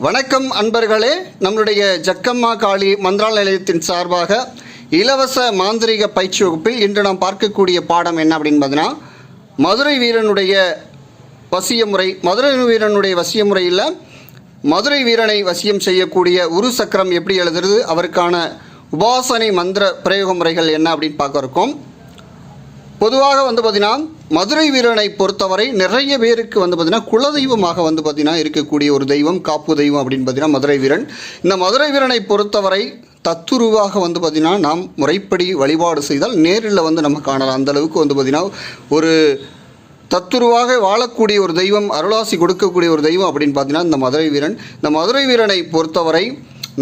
வணக்கம் அன்பர்களே நம்மளுடைய ஜக்கம்மா காளி மந்திரால நிலையத்தின் சார்பாக இலவச மாந்திரீக பயிற்சி வகுப்பில் இன்று நாம் பார்க்கக்கூடிய பாடம் என்ன அப்படின்னு பார்த்தீங்கன்னா மதுரை வீரனுடைய வசிய முறை மதுரை வீரனுடைய வசிய முறையில் மதுரை வீரனை வசியம் செய்யக்கூடிய உரு சக்கரம் எப்படி எழுதுறது அவருக்கான உபாசனை மந்திர பிரயோக முறைகள் என்ன அப்படின்னு பார்க்க இருக்கோம். பொதுவாக வந்து பார்த்தீங்கன்னா மதுரை வீரனை பொறுத்தவரை நிறைய பேருக்கு வந்து பார்த்தீங்கன்னா குலதெய்வமாக வந்து பார்த்தீங்கன்னா இருக்கக்கூடிய ஒரு தெய்வம் காப்பு தெய்வம் அப்படின்னு பார்த்தீங்கன்னா மதுரை வீரன். இந்த மதுரை வீரனை பொறுத்தவரை தத்துருவாக வந்து பார்த்தீங்கன்னா நாம் முறைப்படி வழிபாடு செய்தால் நேரில் வந்து நம்ம காணலாம். அந்தளவுக்கு வந்து பார்த்தீங்கன்னா ஒரு தத்துருவாக வாழக்கூடிய ஒரு தெய்வம் அருளாசி கொடுக்கக்கூடிய ஒரு தெய்வம் அப்படின்னு பார்த்தீங்கன்னா இந்த மதுரை வீரன். இந்த மதுரை வீரனை பொறுத்தவரை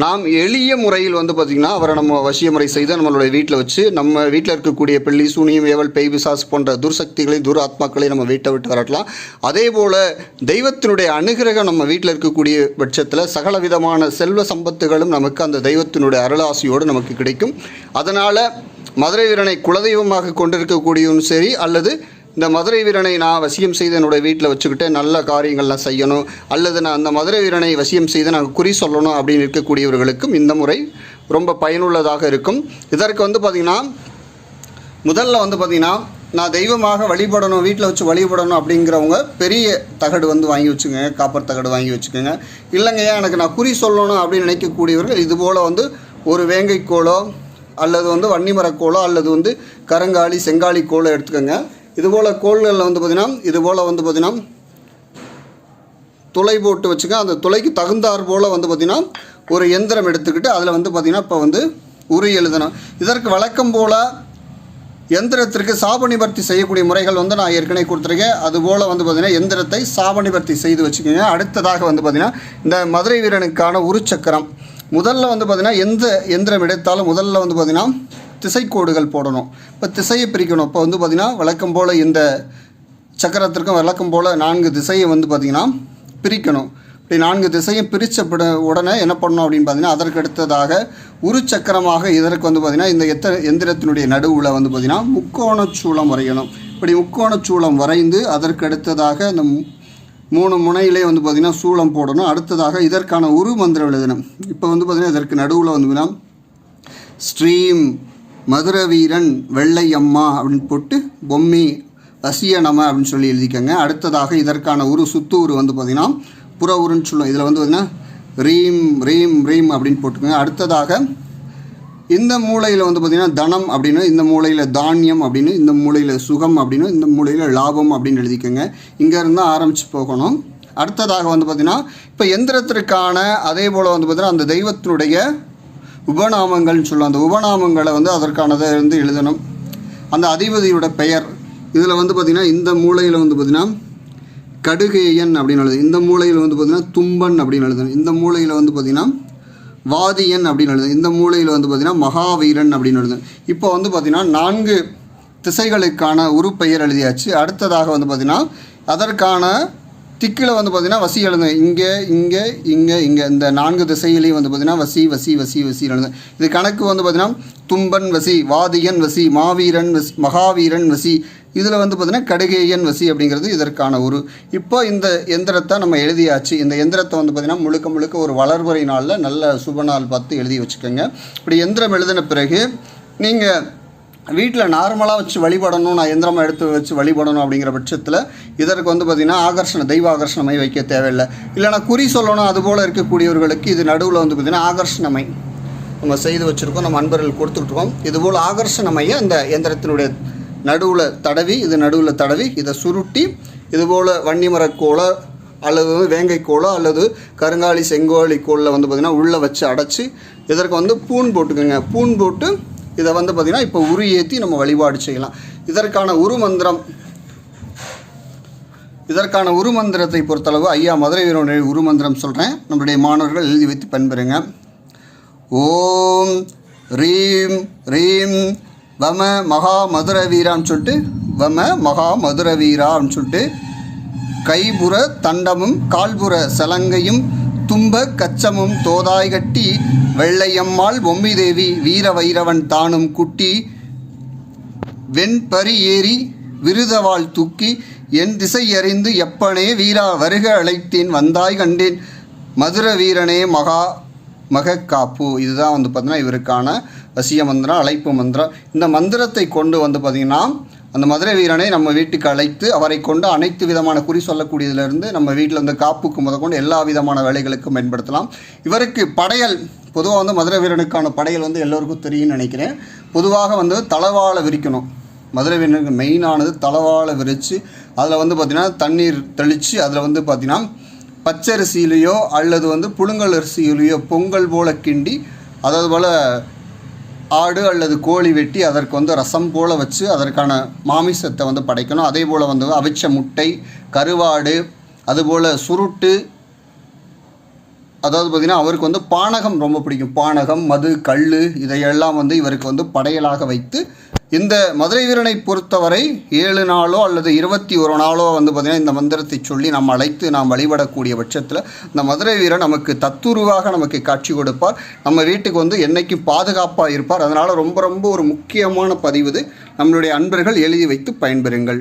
நாம் எளிய முறையில் வந்து பார்த்திங்கன்னா அவரை நம்ம வசிய முறை செய்து நம்மளுடைய வீட்டில் வச்சு நம்ம வீட்டில் இருக்கக்கூடிய பிள்ளி சூனியம் ஏவல் பேய் பிசாஸ் போன்ற துர்சக்திகளை துர் ஆத்மாக்களையும் நம்ம வீட்டை விட்டு வரட்டலாம். அதே போல் தெய்வத்தினுடைய அனுகிரகம் நம்ம வீட்டில் இருக்கக்கூடிய பட்சத்தில் சகல விதமான செல்வ சம்பத்துகளும் நமக்கு அந்த தெய்வத்தினுடைய அருளாசியோடு நமக்கு கிடைக்கும். அதனால் மதுரை வீரனை குலதெய்வமாக கொண்டிருக்கக்கூடியவனும் சரி அல்லது இந்த மதுரை வீரனை நான் வசியம் செய்து என்னோட வீட்டில் வச்சுக்கிட்டு நல்ல காரியங்கள்லாம் செய்யணும் அல்லது நான் அந்த மதுரை வீரனை வசியம் செய்து நான் குறி சொல்லணும் அப்படின்னு இருக்கக்கூடியவர்களுக்கும் இந்த முறை ரொம்ப பயனுள்ளதாக இருக்கும். இதற்கு வந்து பார்த்திங்கன்னா முதல்ல வந்து பார்த்திங்கன்னா நான் தெய்வமாக வழிபடணும் வீட்டில் வச்சு வழிபடணும் அப்படிங்கிறவங்க பெரிய தகடு வந்து வாங்கி வச்சுக்கோங்க காப்பர் தகடு வாங்கி வச்சுக்கோங்க. இல்லைங்கய்யா எனக்கு நான் குறி சொல்லணும் அப்படின்னு நினைக்கக்கூடியவர்கள் இது போல் வந்து ஒரு வேங்கைக்கோளோ அல்லது வந்து வன்னிமரக்கோளோ அல்லது வந்து கரங்காலி செங்காலி கோலோ எடுத்துக்கோங்க. இதுபோல் கோள்களில் வந்து பார்த்திங்கன்னா இதுபோல் வந்து பார்த்திங்கன்னா துளை போட்டு வச்சுக்க அந்த துளைக்கு தகுந்தாற் போல் வந்து பார்த்திங்கன்னா ஒரு எந்திரம் எடுத்துக்கிட்டு அதில் வந்து பார்த்திங்கன்னா இப்போ வந்து உரி எழுதணும். இதற்கு வழக்கம் போல் எந்திரத்திற்கு சாப செய்யக்கூடிய முறைகள் வந்து நான் ஏற்கனவே கொடுத்துருக்கேன். அதுபோல் வந்து பார்த்திங்கன்னா எந்திரத்தை சாப பர்த்தி செய்து வச்சுக்கோங்க. அடுத்ததாக வந்து பார்த்திங்கன்னா இந்த மதுரை வீரனுக்கான உருச்சக்கரம். முதல்ல வந்து பார்த்திங்கன்னா எந்த எந்திரம் எடுத்தாலும் முதல்ல வந்து பார்த்திங்கன்னா திசைக்கோடுகள் போடணும். இப்போ திசையை பிரிக்கணும். இப்போ வந்து பார்த்திங்கன்னா வழக்கம் போல் இந்த சக்கரத்திற்கும் வழக்கம் போல் நான்கு திசையை வந்து பார்த்திங்கன்னா பிரிக்கணும். இப்படி நான்கு திசையும் பிரித்த உடனே என்ன பண்ணணும் அப்படின்னு பார்த்தீங்கன்னா அதற்கு அடுத்ததாக உரு சக்கரமாக இதற்கு வந்து பார்த்திங்கன்னா இந்த எத்த எந்திரத்தினுடைய நடுவில் வந்து பார்த்திங்கன்னா முக்கோணச் சூளம் வரையணும். இப்படி முக்கோணச் சூளம் வரைந்து அதற்கு அடுத்ததாக அந்த மூணு முனையிலே வந்து பார்த்திங்கன்னா சூளம் போடணும். அடுத்ததாக இதற்கான உரு மந்திரம் எழுதணும். இப்போ வந்து பார்த்திங்கன்னா இதற்கு நடுவில் வந்து பார்த்திங்கன்னா ஸ்ட்ரீம் மதுர வீரன் அப்படின்னு போட்டு பொம்மி வசியனம அப்படின்னு சொல்லி எழுதிக்கங்க. அடுத்ததாக இதற்கான உரு சுத்து ஊர் வந்து பார்த்திங்கன்னா புற உருன்னு சொல்லுவோம். இதில் வந்து பார்த்திங்கன்னா ரீம் ரீம் ரீம் அப்படின்னு போட்டுக்கோங்க. அடுத்ததாக இந்த மூலையில் வந்து பார்த்திங்கன்னா தனம் அப்படின்னு இந்த மூலையில் தானியம் அப்படின்னு இந்த மூலையில் சுகம் அப்படின்னு இந்த மூலையில் லாபம் அப்படின்னு எழுதிக்கோங்க. இங்கேருந்து ஆரம்பித்து போகணும். அடுத்ததாக வந்து பார்த்திங்கன்னா இப்போ எந்திரத்திற்கான அதே போல் வந்து பார்த்திங்கன்னா அந்த தெய்வத்தினுடைய உபநாமங்கள்னு சொல்லுவோம் அந்த உபநாமங்களை வந்து அதற்கானதை வந்து எழுதணும். அந்த அதிபதியோட பெயர். இதில் வந்து பார்த்திங்கன்னா இந்த மூலையில் வந்து பார்த்திங்கன்னா கடுகேயன் அப்படின்னு எழுது இந்த மூலையில் வந்து பார்த்திங்கன்னா தும்பன் அப்படின்னு எழுதணும் இந்த மூலையில் வந்து பார்த்திங்கன்னா வாதியன் அப்படின்னு எழுது இந்த மூலையில் வந்து பார்த்திங்கன்னா மகாவீரன் அப்படின்னு எழுதணும் இப்போ வந்து பார்த்திங்கன்னா நான்கு திசைகளுக்கான உருப்பெயர் எழுதியாச்சு. அடுத்ததாக வந்து பார்த்திங்கன்னா அதற்கான திக்கில் வந்து பார்த்திங்கன்னா வசி எழுதுங்க இங்கே இங்கே இங்கே இங்கே இந்த நான்கு திசையிலையும் வந்து பார்த்திங்கன்னா வசி வசி வசி வசி எழுதுங்க இது கணக்கு வந்து பார்த்திங்கன்னா தும்பன் வசி வாதியன் வசி மாவீரன் வசி மகாவீரன் வசி இதில் வந்து பார்த்திங்கன்னா கடுகேயன் வசி அப்படிங்கிறது இதற்கான ஒரு இப்போ இந்த எந்திரத்தை நம்ம எழுதியாச்சு. இந்த எந்திரத்தை வந்து பார்த்திங்கன்னா முழுக்க முழுக்க ஒரு வளர்வுரை நாளில் நல்ல சுப நாள் பார்த்து எழுதி வச்சுக்கோங்க. இப்படி எந்திரம் எழுதின பிறகு நீங்கள் வீட்டில் நார்மலாக வச்சு வழிபடணும் நான் எந்திரமாக எடுத்து வச்சு வழிபடணும் அப்படிங்கிற பட்சத்தில் இதற்கு வந்து பார்த்திங்கன்னா ஆகர்ஷண தெய்வ ஆகர்ஷணமை வைக்க தேவையில்லை. இல்லைனா குறி சொல்லணும் அதுபோல் இருக்கக்கூடியவர்களுக்கு இது நடுவில் வந்து பார்த்திங்கன்னா ஆகர்ஷணமை நம்ம செய்து வச்சுருக்கோம் நம்ம அன்பர்கள் கொடுத்துட்ருக்கோம். இதுபோல் ஆகர்ஷணமையை அந்த எந்திரத்தினுடைய நடுவில் தடவி இது நடுவில் தடவி இதை சுருட்டி இதுபோல் வன்னிமரக்கோலை அல்லது வேங்கைக்கோலோ அல்லது கருங்காலி செங்கோலி கோலில் வந்து பார்த்திங்கன்னா உள்ளே வச்சு அடைச்சி இதற்கு வந்து பூன் போட்டுக்கோங்க. பூன் போட்டு இதை வந்து பார்த்திங்கன்னா இப்போ உரு ஏற்றி நம்ம வழிபாடு செய்யலாம். இதற்கான உரு மந்திரம் இதற்கான உரு மந்திரத்தை பொறுத்தளவு ஐயா மதுரை வீரனுடைய உரு மந்திரம் சொல்கிறேன் நம்மளுடைய மாணவர்கள் எழுதி வைத்து பயன்பெறுங்க ஓம் ரீம் ரீம் வம மகா மதுர வீரான்னு சொல்லிட்டு வம மகா மதுர வீரான்னு சொல்லிட்டு கைபுற தண்டமும் கால்புற சலங்கையும் தும்ப கச்சமும் தோதாய் கட்டி வெள்ளையம்மாள் பொம்மி தேவி வீர வைரவன் தானும் குட்டி வெண்பரி ஏறி விருதவாள் தூக்கி என் திசை அறிந்து எப்பனே வீரா வருக அழைத்தேன் வந்தாய் கண்டேன். மதுர வீரனே மகா மகக்காப்பு. இதுதான் வந்து பார்த்தீங்கன்னா இவருக்கான வசிய மந்திரம் அழைப்பு மந்திரம். இந்த மந்திரத்தை கொண்டு வந்து பார்த்திங்கன்னா அந்த மதுரை வீரனை நம்ம வீட்டுக்கு அழைத்து அவரை கொண்டு அனைத்து விதமான குறி சொல்லக்கூடியதிலிருந்து நம்ம வீட்டில் வந்து காப்புக்கு முதற்கொண்டு எல்லா விதமான வேலைகளுக்கும் பயன்படுத்தலாம். இவருக்கு படையல் பொதுவாக வந்து மதுரை வீரனுக்கான படையல் வந்து எல்லோருக்கும் தெரியும்னு நினைக்கிறேன். பொதுவாக வந்து தளவாழ விரிக்கணும். மதுரை வீரனுக்கு மெயினானது தளவாழ விரித்து அதில் வந்து பார்த்திங்கன்னா தண்ணீர் தெளித்து அதில் வந்து பார்த்திங்கன்னா பச்சரிசியிலையோ அல்லது வந்து புழுங்கல் அரிசியிலையோ பொங்கல் போல கிண்டி அதாவது போல் ஆடு அல்லது கோழி வெட்டி அதற்கு வந்து ரசம் போல் வச்சு அதற்கான மாமிசத்தை வந்து படைக்கணும். அதே போல் வந்து அவிச்ச முட்டை கருவாடு அதுபோல் சுருட்டு அதாவது பார்த்திங்கன்னா அவருக்கு வந்து பானகம் ரொம்ப பிடிக்கும். பானகம் மது கல் இதையெல்லாம் வந்து இவருக்கு வந்து படையலாக வைத்து இந்த மதுரை வீரனை பொறுத்தவரை ஏழு நாளோ அல்லது இருபத்தி ஒரு நாளோ வந்து பார்த்திங்கன்னா இந்த மந்திரத்தை சொல்லி நாம் அழைத்து நாம் வழிபடக்கூடிய பட்சத்தில் இந்த மதுரை வீரன் நமக்கு தத்துருவாக நமக்கு காட்சி கொடுப்பார். நம்ம வீட்டுக்கு வந்து என்றைக்கும் பாதுகாப்பாக இருப்பார். அதனால் ரொம்ப ரொம்ப ஒரு முக்கியமான பதிவு இது. நம்மளுடைய அன்பர்கள் எழுதி வைத்து பயன்பெறுங்கள்.